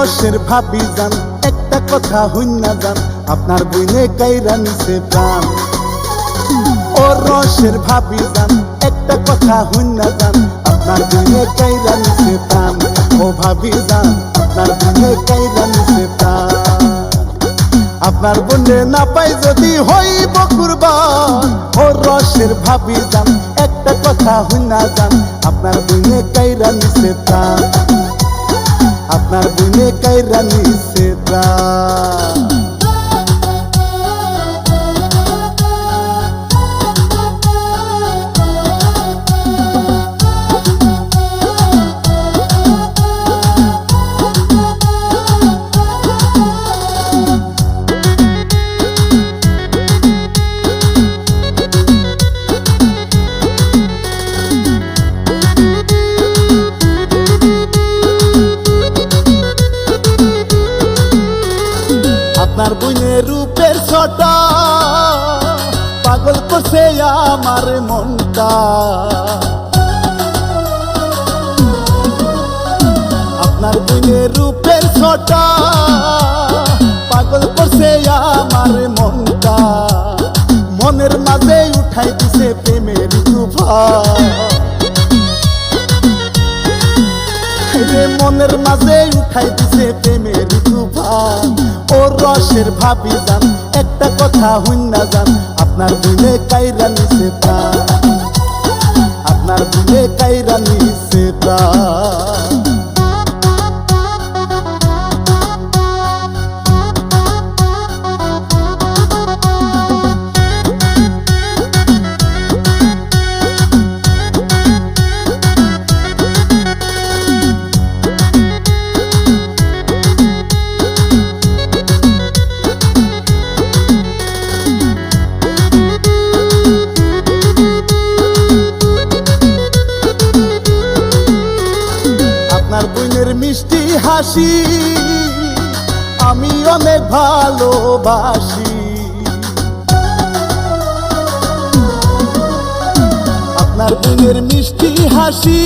রসের ভাবি যান একটা কথা হইনা যান আপনার বইনে কাইরা নিছে প্রাণ। ও রসের ভাবি যান একটা কথা হইনা যান আপনার বইনে কাইরা নিছে প্রাণ। ও ভাবি যান আপনার বইনে কাইরা নিছে প্রাণ। আপনার বনে না পাই যদি হইব কুরবান। ও রসের ভাবি যান একটা কথা হইনা যান আপনার বনে কাইরা নিছে প্রাণ। আপনার বুনে কাইরা নিছে ছটা পাগল করছে আমার মনটা। আপনার বইনের রূপের ছটা, পাগল করছে আমার মনটা। মনের মাঝে উঠাই দিছে প্রেমের তুফান রে মনের মাঝে উঠাই দিছে প্রেমের তুফান। ও রসের ভাবি যান একটা কথা হইনা যান আপনার বুঝে কাইরা নিছে প্রাণ। আপনার বুঝে কাইরা নিছে প্রাণ। মিষ্টি হাসি আমি অনেক ভালোবাসি। আপনার বোনের মিষ্টি হাসি